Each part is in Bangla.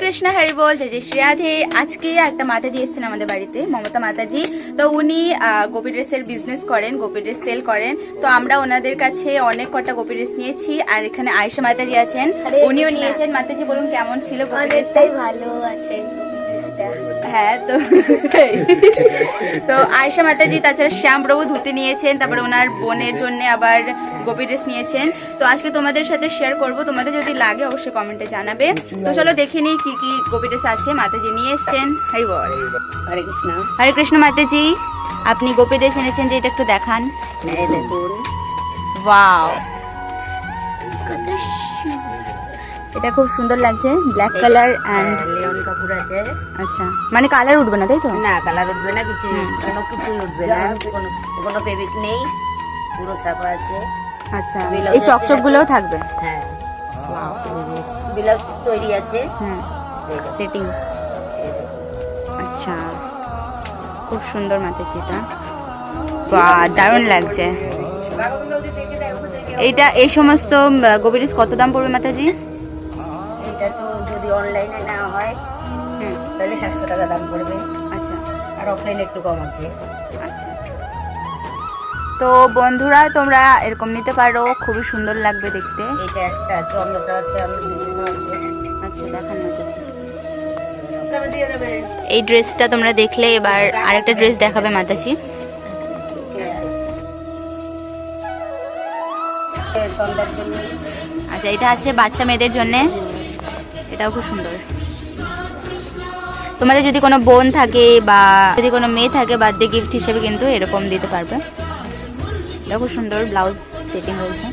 কৃষ্ণ হরি বল জয় জয় শ্রী রাধে। আজকে একটা মাতাজি এসেছেন আমাদের বাড়িতে মমতা মাতাজি। তো উনি আহ, গোপী ড্রেসের বিজনেস করেন গোপী ড্রেস সেল করেন। তো আমরা ওনাদের কাছে অনেক কটা গোপী ড্রেস নিয়েছি আর এখানে আয়েশা মাতাজি আছেন। উনিও নিয়েছেন। মাতাজি বলুন কেমন ছিল গোপী ড্রেসটাই ভালো আছে। ড্রেসটা। হ্যাঁ তো তো আয়েশা মাতাজি তাছাড়া শ্যামপ্রভু ধুতি নিয়েছেন তারপরে ওনার বোনের জন্য আবার গোপী ড্রেস নিয়েছেন। তো আজকে তোমাদের সাথে শেয়ার করব তোমাদের যদি লাগে অবশ্যই কমেন্টে জানাবে। তো চলো দেখে নিই কি কি গোপী ড্রেস আছে মাতাজি নিয়ে এসছেন হরি বল। হরে কৃষ্ণ। হরে কৃষ্ণ মাতাজি আপনি গোপী ড্রেস এনেছেন যে এটা একটু দেখান। দেখুন। ওয়াও এটা খুব সুন্দর লাগছে ব্ল্যাক কালার অ্যান্ড লিওন কাপড় আছে। আচ্ছা মানে কালার উঠবে না তাই তো? না কালার উঠবে না কিছু। কোনো কিছুই উঠবে না কোনো কোনো ফেব্রিক নেই পুরো ছাপা আছে। আচ্ছা এই আছে চকচক গুলোও থাকবে? হ্যাঁ। ব্লাউজ তৈরি আছে। হুম। সেটিং আচ্ছা খুব সুন্দর মাতাজি এটা বাহ দারুণ লাগছে। এইটা এই সমস্ত গোবিরিস কত দাম পড়বে মাতাজি? অনলাইনে না হয়। তাহলে সাতশো টাকা দাম পড়বে। আচ্ছা। আর অফলাইনে একটু কম আছে। আচ্ছা তো বন্ধুরা তোমরা এরকম নিতে পারো। খুবই সুন্দর লাগবে দেখতে। এটা একটা আছে অন্যটা আছে আচ্ছা দেখান এই ড্রেসটা তোমরা দেখলে এবার আরেকটা ড্রেস দেখাবে মাতাজি। আচ্ছা এটা আছে বাচ্চা মেয়েদের জন্য। এটাও খুব সুন্দর। তোমাদের যদি কোনো বোন থাকে বা যদি কোনো মেয়ে থাকে বার্থডে গিফট হিসেবে কিন্তু এরকম দিতে পারবে। এটা খুব সুন্দর ব্লাউজ সেটিং রয়েছে।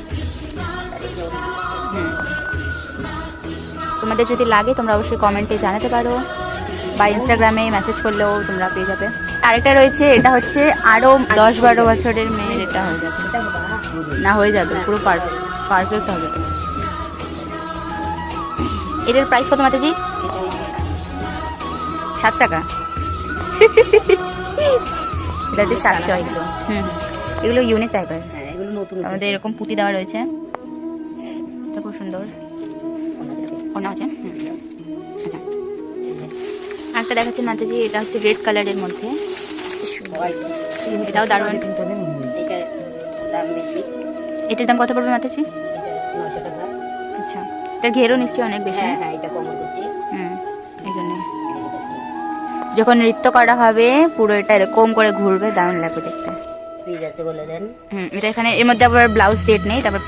তোমাদের যদি লাগে তোমরা অবশ্যই কমেন্টে জানাতে পারো বা ইনস্টাগ্রামে মেসেজ করলেও তোমরা পেয়ে যাবে। আরেকটা রয়েছে, এটা হচ্ছে আরও দশ বারো বছরের মেয়ের। এটা হয়ে যাবে। না, হয়ে যাবে, পুরো পারফেক্ট হবে। এটার প্রাইস কত মাতাজি? সাত টাকা। এটা হচ্ছে সাতশো হুম হুম। এগুলো ইউনিক টাইপের হ্যাঁ এগুলো নতুন আমাদের এরকম পুঁতি দেওয়া রয়েছে। এটা খুব সুন্দর। ওনা আছে হুম। আচ্ছা। আরেকটা দেখাচ্ছে মাতাজি এটা হচ্ছে রেড কালারের মধ্যে। এটাও দারুণ। বেশি। এটার দাম কত পড়বে মাতাজি? আচ্ছা। এটার ঘেরও নিশ্চয়ই অনেক বেশি। হ্যাঁ হ্যাঁ এটা কম বেশি হুম এই জন্য যখন নৃত্য করা হবে পুরো এটা এরকম করে ঘুরবে দারুণ লাগবে দেখতে। ফ্রিজ আছে বলে দেন। হুম এটা এখানে এর মধ্যে আবার ব্লাউজ সেট নেই তারপর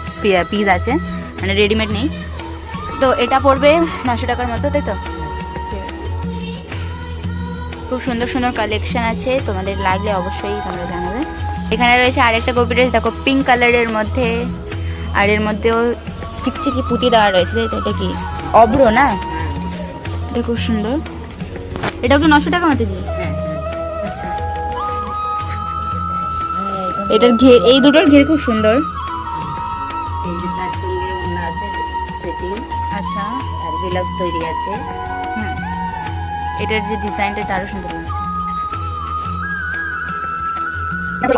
পিস আছে মানে রেডিমেড নেই। তো এটা পড়বে নশো টাকার মতো তাই তো? খুব সুন্দর সুন্দর কালেকশন আছে তোমাদের লাগলে অবশ্যই তোমরা জানাবে। এখানে রয়েছে আরেকটা কপি ড্রেস দেখো পিঙ্ক কালারের মধ্যে আর এর মধ্যেও চিকচিকি পুঁতি দেওয়া রয়েছে, এটা কি? অভ্র না? এটা খুব সুন্দর। এটাও কি নশো টাকা মতো দিয়ে আচ্ছা এটার ঘের এই দুটোর ঘের খুব সুন্দর। আচ্ছা। আর তৈরি আছে এটার যে ডিজাইনটা, এটা আরও সুন্দর লাগছে।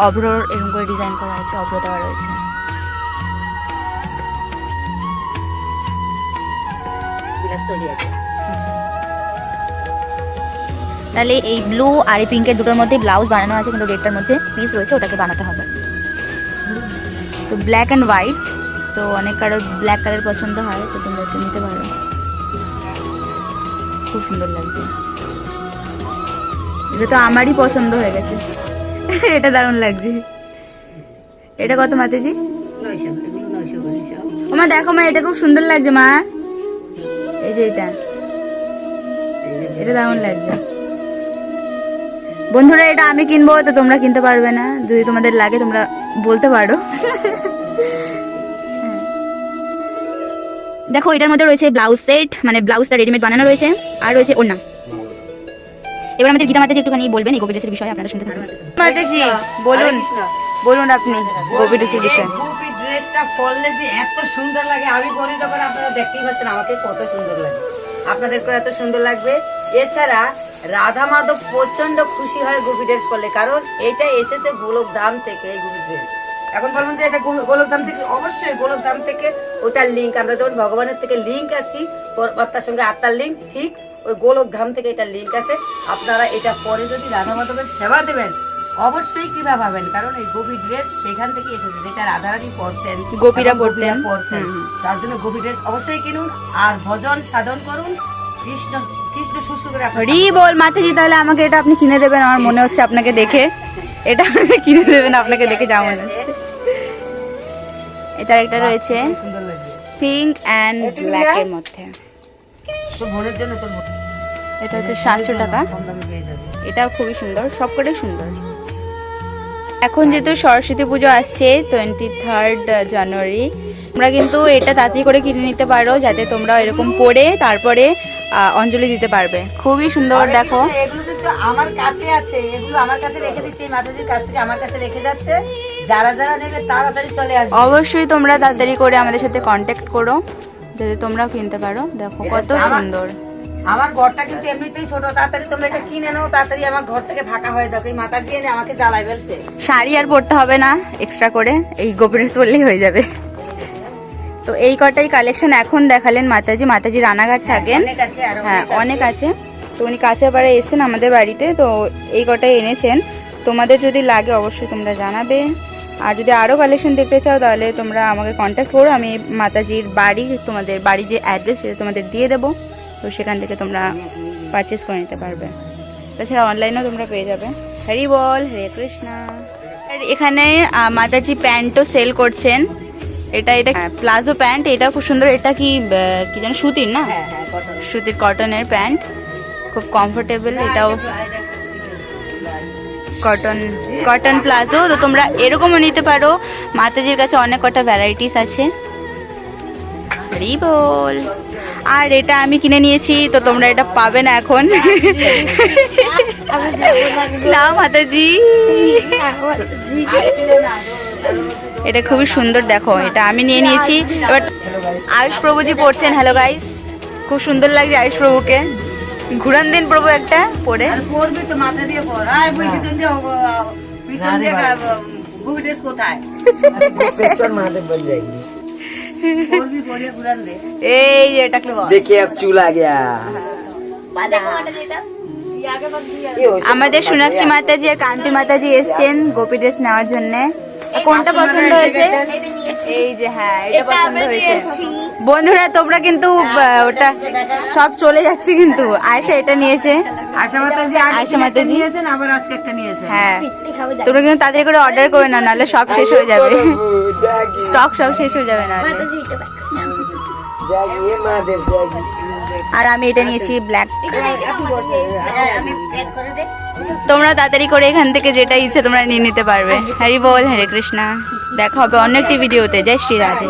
অব্রোর এরকম করে ডিজাইন করা আছে অব্র দেওয়া রয়েছে। ব্লাউজ তৈরি আছে। তাহলে এই ব্লু আর এই পিঙ্কের দুটোর মধ্যে ব্লাউজ বানানো আছে কিন্তু রেডটার মধ্যে পিস রয়েছে ওটাকে বানাতে হবে। তো ব্ল্যাক অ্যান্ড হোয়াইট তো অনেক কারোর ব্ল্যাক কালার পছন্দ হয় তো তোমরা এটা নিতে পারো। খুব সুন্দর লাগছে। এটা তো আমারই পছন্দ হয়ে গেছে। এটা দারুণ লাগছে। এটা কত মাতেজি? ওমা দেখো মা এটা খুব সুন্দর লাগছে মা। এই যে এটা। এটা দারুণ লাগছে বন্ধুরা এটা আমি কিনবো তো তোমরা কিনতে পারবে না। যদি তোমাদের লাগে তোমরা বলতে পারো। হ্যাঁ। দেখো এটার মধ্যে রয়েছে ব্লাউজ সেট মানে ব্লাউজটা রেডিমেড বানানো রয়েছে আর রয়েছে ওড়না। এবার আমাদের গীতা মাতাজি একটুখানি বলবেন এই গোবিন্দের বিষয়ে আপনারা শুনতে থাকুন। মাতাজি বলুন। বলুন আপনি গোবিন্দের বিষয়ে। ড্রেসটা পরলে যে এত সুন্দর লাগে। আমি পরি যখন আপনারা দেখতেই পাচ্ছেন, আমাকে কত সুন্দর লাগে। আপনাদেরকে এত সুন্দর লাগবে। এছাড়া রাধা মাধব প্রচণ্ড খুশি হয় গোপী ড্রেস পরলে, কারণ এটা এসেছে গোলক ধাম থেকে গোপী ড্রেস এখন বলবেন যে এটা গোলক ধাম থেকে, অবশ্যই গোলক ধাম থেকে ওটার লিঙ্ক আমরা যেমন ভগবানের থেকে লিঙ্ক আছি পরমাত্মার সঙ্গে আত্মার লিঙ্ক ঠিক ওই গোলক ধাম থেকে এটা লিঙ্ক আছে। আপনারা এটা পরে যদি রাধা মাধবের সেবা দেবেন অবশ্যই কৃপা পাবেন কারণ এই গোপী ড্রেস সেখান থেকে এসেছে যেটা রাধারানী পরতেন গোপীরা হুম, হুম। তার জন্য গোপী ড্রেস অবশ্যই কিনুন আর ভজন সাধন করুন। কৃষ্ণ কৃষ্ণ শুশ্রু করে আপনার হরি বল মাতাজি তাহলে আমাকে এটা আপনি কিনে দেবেন? আমার মনে হচ্ছে আপনাকে দেখে। এটা আমাকে কিনে দেবেন আপনাকে দেখে যা মনে হচ্ছে। এটার একটা রয়েছে পিঙ্ক অ্যান্ড ব্ল্যাক এর মধ্যে। এটা হচ্ছে সাতশো টাকা। এটাও খুবই সুন্দর সবকটাই সুন্দর। এখন যেহেতু সরস্বতী পুজো আসছে টোয়েন্টি থার্ড জানুয়ারি তোমরা কিন্তু এটা তাড়াতাড়ি করে কিনে নিতে পারো যাতে তোমরা এরকম পরে তারপরে অঞ্জলি দিতে পারবে। খুবই সুন্দর দেখো। এগুলো আমার কাছে আছে। এগুলো আমার কাছে রেখে দিচ্ছি এই মাতাজির কাছ থেকে আমার কাছে রেখে যাচ্ছে। যারা যারা নেবে তাড়াতাড়ি চলে আসবে। অবশ্যই তোমরা তাড়াতাড়ি করে আমাদের সাথে কন্ট্যাক্ট করো যাতে তোমরাও কিনতে পারো। দেখো কত সুন্দর। আমার ঘরটা কিন্তু এমনিতেই ছোট তাড়াতাড়ি তোমরা এটা কিনে নাও তাড়াতাড়ি আমার ঘর থেকে ফাঁকা হয়ে যাচ্ছে এই মাতাজি এনে আমাকে জ্বালাই ফেলছে। শাড়ি আর পরতে হবে না এক্সট্রা করে এই গোপীড্রেস পরলেই হয়ে যাবে। তো এই কটাই কালেকশন এখন দেখালেন মাতাজি মাতাজি রানাঘাট থাকেন। আছে আরও হ্যাঁ অনেক আছে। তো উনি কাছের পাড়ে এসেছেন আমাদের বাড়িতে তো এই কটাই এনেছেন। তোমাদের যদি লাগে অবশ্যই তোমরা জানাবে। আর যদি আরও কালেকশন দেখতে চাও তাহলে তোমরা আমাকে কন্ট্যাক্ট করো আমি মাতাজির বাড়ি তোমাদের বাড়ি যে অ্যাড্রেস সেটা তোমাদের দিয়ে দেবো। তো সেখান থেকে তোমরা পারচেস করে নিতে পারবে। তাছাড়া অনলাইনেও তোমরা পেয়ে যাবে। হরি বল হরে কৃষ্ণা। আর এখানে মাতাজি প্যান্টও সেল করছেন। এটা এটা প্লাজো প্যান্ট। এটা খুব সুন্দর। এটা কি কি যেন সুতির না? হ্যাঁ হ্যাঁ সুতির কটনের প্যান্ট। খুব কমফোর্টেবল এটাও কটন কটন প্লাজো। তো তোমরা এরকমও নিতে পারো। মাতাজির কাছে অনেক কটা ভ্যারাইটিস আছে। আর এটা আমি কিনে নিয়েছি তো তোমরা এটা পাবে না এখন। না মাতাজি এটা খুবই সুন্দর দেখো এটা আমি নিয়ে নিয়েছি। এবার আয়ুষ প্রভুজি পড়ছেন হ্যালো গাইস খুব সুন্দর লাগছে আয়ুষ প্রভুকে। ঘুরান দিন প্রভু একটা পরে কোথায়? এই যে এটা দেখে চুল আমাদের সোনাক্ষী মাতাজি আর কান্তি মাতাজি এসছেন গোপী ড্রেস নেওয়ার জন্য। কোনটা পছন্দ হয়েছে? এই যে হ্যাঁ এটা পছন্দ হয়েছে। বন্ধুরা তোমরা কিন্তু ওটা সব চলে যাচ্ছে কিন্তু। আয়সা এটা নিয়েছে। নিয়েছে হ্যাঁ। তোমরা কিন্তু তাদের করে অর্ডার করে না নাহলে সব শেষ হয়ে যাবে। স্টক সব শেষ হয়ে যাবে না আর আমি এটা নিয়েছি ব্ল্যাক তোমরা তাড়াতাড়ি করে এখান থেকে যেটা ইচ্ছে তোমরা নিয়ে নিতে পারবে। হ্যারি বল হরে কৃষ্ণা। দেখা হবে অন্য একটি ভিডিওতে যাই শ্রী রাধে